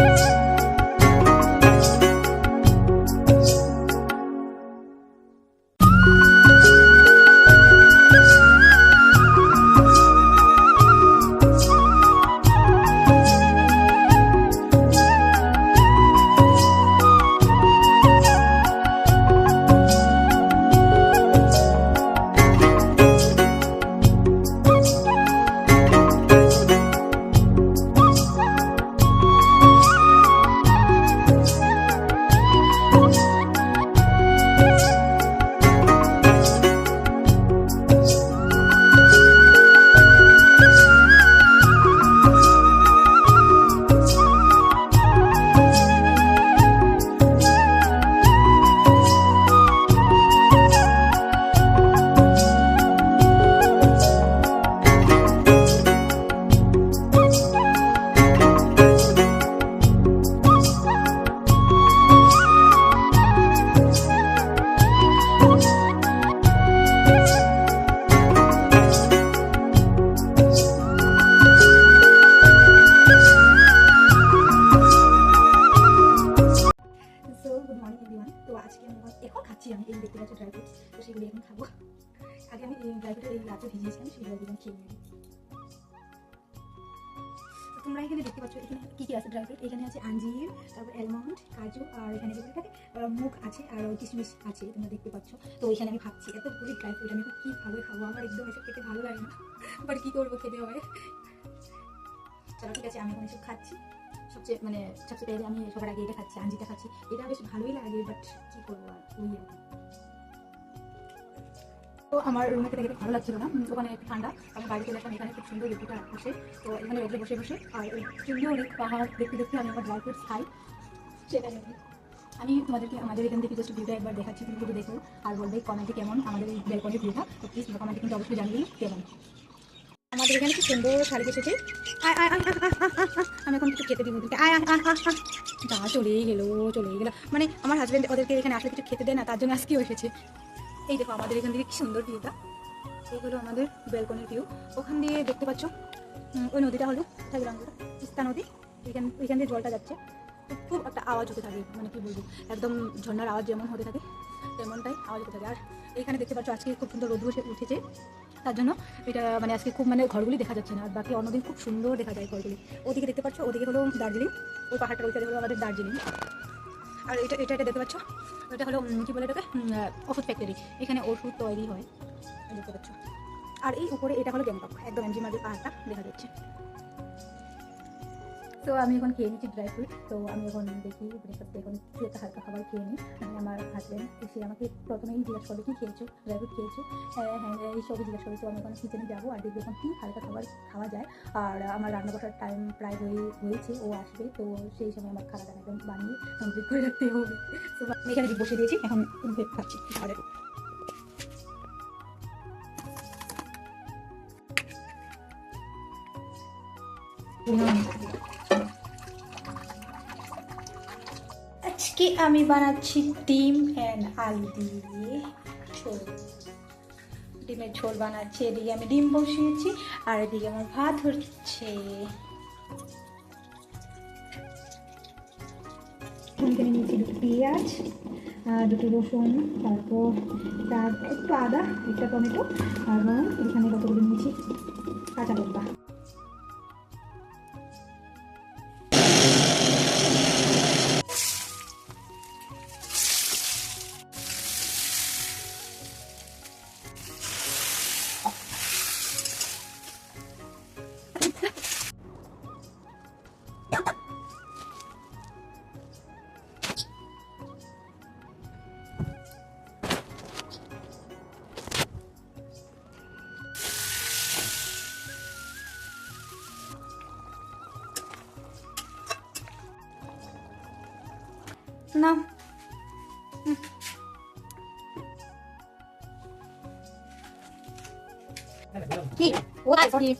Música দেখতে পাচ্ছ dry fruits তো সেগুলি এখন খাব। আগে আমি এই ড্রাই ফ্রুটের এই রাতে ভিজিয়েছিলাম সেই ড্রাই ফ্রুট খেয়ে নিই তোমরা এখানে দেখতে পাচ্ছ, এখানে কী কী আছে ড্রাই ফ্রুট এখানে আছে আঞ্জির তারপর অ্যালমন্ড কাজু, আর এখানে যেগুলো থাকে মুখ আছে, আর কিশমিশ আছে, তোমরা দেখতে পাচ্ছ। তো এখানে আমি ভাবছি, এত পুরি ড্রাই ফ্রুট আমি কীভাবে খাব আমার একদম এসব খেতে ভালো লাগে না। বাট কী করব, খেতে হবে। চলো ঠিক আছে, আমি এখন এসব খাচ্ছি। সবচেয়ে মানে সবচেয়ে আমি সবার আগে এটা খাচ্ছি আঞ্জিটা খাচ্ছি এটা বেশ ভালোই লাগে বাট কী করব আর ওই আর। তো আমার রুমে থেকে দেখতে ভালো লাগছিল না ওখানে একটু ঠান্ডা আমি বাড়ি চলে আসলাম এখানে খুব সুন্দর ঋতুটা আসে তো এখানে রোদে বসে বসে আর ওই সুন্দর অনেক পাহাড় দেখতে দেখতে আমি আমার ড্রাই ফ্রুটস খাই আর আমি তোমাদেরকে আমাদের এখান থেকে জাস্ট ভিউটা একবার দেখাচ্ছি তুমি কিন্তু দেখো আর বলবে কমেন্টে কেমন আমাদের এই ব্যালকনির ভিউটা তো প্লিজ কমেন্টে কিন্তু অবশ্যই জানিয়ে কেমন আমাদের এখানে খুব সুন্দর শাড়ি এসেছে। আমি খেতে দিব। ওদেরকে আয় আয়, আয়। যা চলেই গেলো চলেই গেলো। মানে আমার হাজব্যান্ড ওদেরকে এখানে আসলে কিছু খেতে দেয় না তার জন্য আজকেও এসেছে। এই দেখো আমাদের এখান থেকে কি সুন্দর ভিউটা এই হলো আমাদের ব্যালকনির ভিউ ওখান দিয়ে দেখতে পাচ্ছ ওই নদীটা হলো থাকলামটা তিস্তা নদী। এখান এখান দিয়ে জলটা যাচ্ছে। খুব একটা আওয়াজ হতে থাকে মানে কি বলব একদম ঝর্ণার আওয়াজ যেমন হতে থাকে তেমনটাই আওয়াজ হতে থাকে। আর এইখানে দেখতে পাচ্ছ আজকে খুব সুন্দর রোদ উঠেছে। তার জন্য এটা মানে আজকে খুব মানে ঘরগুলি দেখা যাচ্ছে না, আর বাকি অন্যদিন খুব সুন্দর দেখা যায় ঘরগুলি। ওদিকে দেখতে পাচ্ছ, ওদিকে হলো দার্জিলিং, ওই পাহাড়টা ওইখানে হলো আমাদের দার্জিলিং। আর এটা এটা এটা দেখতে পাচ্ছ? এটা হলো কী বলে এটাকে? ওষুধ ফ্যাক্টরি এখানে ওষুধ তৈরি হয়। দেখতে পাচ্ছ। আর এই উপরে এটা হলো গ্যাংটক, একদম এমজি মাঝে পাহাড়টা দেখা যাচ্ছে। তো আমি এখন খেয়ে নিচ্ছি ড্রাই ফ্রুট তো আমি এখন দেখি ব্রেকফাস্টে এখন কিছু একটা হালকা খাবার খেয়ে নিই। আমি আমার হাজব্যান্ড এসে আমাকে প্রথমেই জিজ্ঞাসা করবে কি খেয়েছো? ড্রাই ফ্রুট খেয়েছো? হ্যাঁ হ্যাঁ এই সবই জিজ্ঞাসা করবে তো আমি এখন কিচেনে যাব আর দেখব এখন কি হালকা খাবার খাওয়া যায়। আর আমার রান্না বসার টাইম প্রায় হয়ে, হয়েছে, ও আসবে, তো সেই সময় আমার খাওয়া দাওয়া একদম বানিয়ে কমপ্লিট করে রাখতে হবে। তো আমি এখানে বসে দিয়েছি, এখন খাচ্ছি খাবারের আজকে আমি বানাচ্ছি ডিম অ্যান্ড আলু দিয়ে ঝোল। ডিমের ঝোল বানাচ্ছি, এদিকে আমি ডিম বসিয়েছি, আর এদিকে আমার ভাত হচ্ছে। পেঁয়াজ দুটো রসুন, তারপর তার একটু আদা, একটা টমেটো, আর এখানে কতগুলো নিয়েছি? কাঁচা লঙ্কা। না কি ও সরি